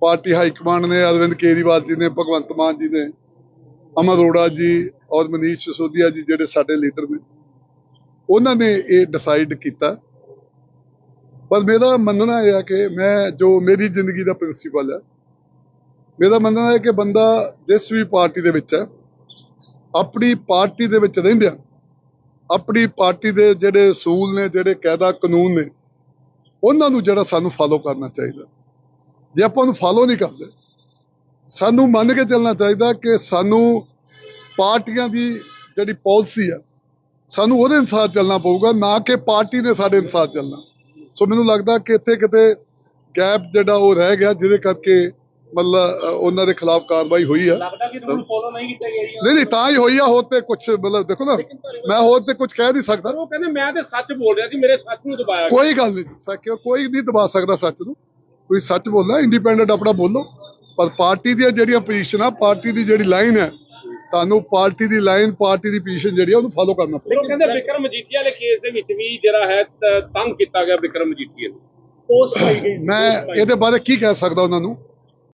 Party high command ਨੇ ਅਰਵਿੰਦ ਕੇਜਰੀਵਾਲ ਜੀ ਨੇ, ਭਗਵੰਤ ਮਾਨ ਜੀ ਨੇ, ਅਮਰ ਅਰੋੜਾ ਜੀ ਔਰ ਮਨੀਸ਼ ਸਿਸੋਦੀਆ ਜੀ ਜਿਹੜੇ ਸਾਡੇ ਲੀਡਰ ਨੇ, ਉਹਨਾਂ ਨੇ ਇਹ ਡਿਸਾਈਡ ਕੀਤਾ। ਪਰ ਮੇਰਾ ਮੰਨਣਾ ਇਹ ਹੈ ਕਿ ਮੈਂ ਜੋ ਮੇਰੀ ਜ਼ਿੰਦਗੀ ਦਾ ਪ੍ਰਿੰਸੀਪਲ ਹੈ ਮੇਰਾ ਮੰਨਣਾ ਹੈ ਕਿ ਬੰਦਾ ਜਿਸ ਵੀ ਪਾਰਟੀ ਦੇ ਵਿੱਚ ਹੈ ਆਪਣੀ ਪਾਰਟੀ ਦੇ ਵਿੱਚ ਰਹਿੰਦਿਆਂ ਆਪਣੀ ਪਾਰਟੀ ਦੇ ਜਿਹੜੇ ਅਸੂਲ ਨੇ, ਜਿਹੜੇ ਕਾਇਦਾ ਕਾਨੂੰਨ ਨੇ, ਉਹਨਾਂ ਨੂੰ ਜਿਹੜਾ ਸਾਨੂੰ ਫਾਲੋ ਕਰਨਾ ਚਾਹੀਦਾ। ਜੇ ਆਪਾਂ ਉਹਨੂੰ ਫਾਲੋ ਨਹੀਂ ਕਰਦੇ ਸਾਨੂੰ ਮੰਨ ਕੇ ਚੱਲਣਾ ਚਾਹੀਦਾ ਕਿ ਸਾਨੂੰ ਪਾਰਟੀਆਂ ਦੀ ਜਿਹੜੀ ਪਾਲਿਸੀ ਆ ਸਾਨੂੰ ਉਹਦੇ ਅਨੁਸਾਰ ਚੱਲਣਾ ਪਊਗਾ ਨਾ ਕਿ ਪਾਰਟੀ ਨੇ ਸਾਡੇ ਅਨੁਸਾਰ ਚੱਲਣਾ। ਸੋ ਮੈਨੂੰ ਲੱਗਦਾ ਕਿ ਇੱਥੇ ਕਿਤੇ ਗੈਪ ਜਿਹੜਾ ਉਹ ਰਹਿ ਗਿਆ ਜਿਹਦੇ ਕਰਕੇ ਮਤਲਬ ਉਹਨਾਂ ਦੇ ਖਿਲਾਫ ਕਾਰਵਾਈ ਹੋਈ ਆ। ਲੱਗਦਾ ਕਿ ਰੂਲ ਫੋਲੋ ਨਹੀਂ ਕੀਤਾ ਗਿਆ ਜੀ। ਨਹੀਂ ਨਹੀਂ ਤਾਂ ਹੀ ਹੋਈ ਆ ਹੋਰ ਤੇ ਕੁਝ ਮਤਲਬ ਦੇਖੋ ਨਾ ਮੈਂ ਹੋਰ ਤੇ ਕੁਝ ਕਹਿ ਨਹੀਂ ਸਕਦਾ। ਉਹ ਕਹਿੰਦੇ ਮੈਂ ਤੇ ਸੱਚ ਬੋਲ ਰਿਹਾ ਸੀ ਮੇਰੇ ਸੱਚ ਨੂੰ ਦਬਾਇਆ। ਕੋਈ ਗੱਲ ਨਹੀਂ ਸਕਿਓ ਕੋਈ ਨਹੀਂ ਦਬਾ ਸਕਦਾ ਸੱਚ ਨੂੰ। ਤੁਸੀਂ ਸੱਚ ਬੋਲਣਾ ਇੰਡੀਪੈਂਡੈਂਟ ਆਪਣਾ ਬੋਲੋ। ਪਰ ਪਾਰਟੀ ਦੀਆਂ ਜਿਹੜੀਆਂ ਪੋਜੀਸ਼ਨਾਂ ਪਾਰਟੀ ਦੀ ਜਿਹੜੀ ਲਾਈਨ ਹੈ ਤੁਹਾਨੂੰ ਪਾਰਟੀ ਦੀ ਲਾਈਨ ਪਾਰਟੀ ਦੀ ਪੋਜੀਸ਼ਨ ਜਿਹੜੀ ਆ ਉਹਨੂੰ ਫਾਲੋ ਕਰਨਾ ਉਹ ਕਹਿੰਦੇ ਵਿਕਰਮ ਮਜੀਠੀਆ ਵਾਲੇ ਕੇਸ ਦੇ ਵਿੱਚ ਵੀ ਜਿਹੜਾ ਹੈ ਤੰਗ ਕੀਤਾ ਗਿਆ ਵਿਕਰਮ ਮਜੀਠੀਆ ਨੂੰ। ਪੋਸਟ ਪਾਈ ਗਈ ਮੈਂ ਇਹਦੇ ਬਾਰੇ ਕੀ ਕਹਿ ਸਕਦਾ ਉਹਨਾਂ ਨੂੰ?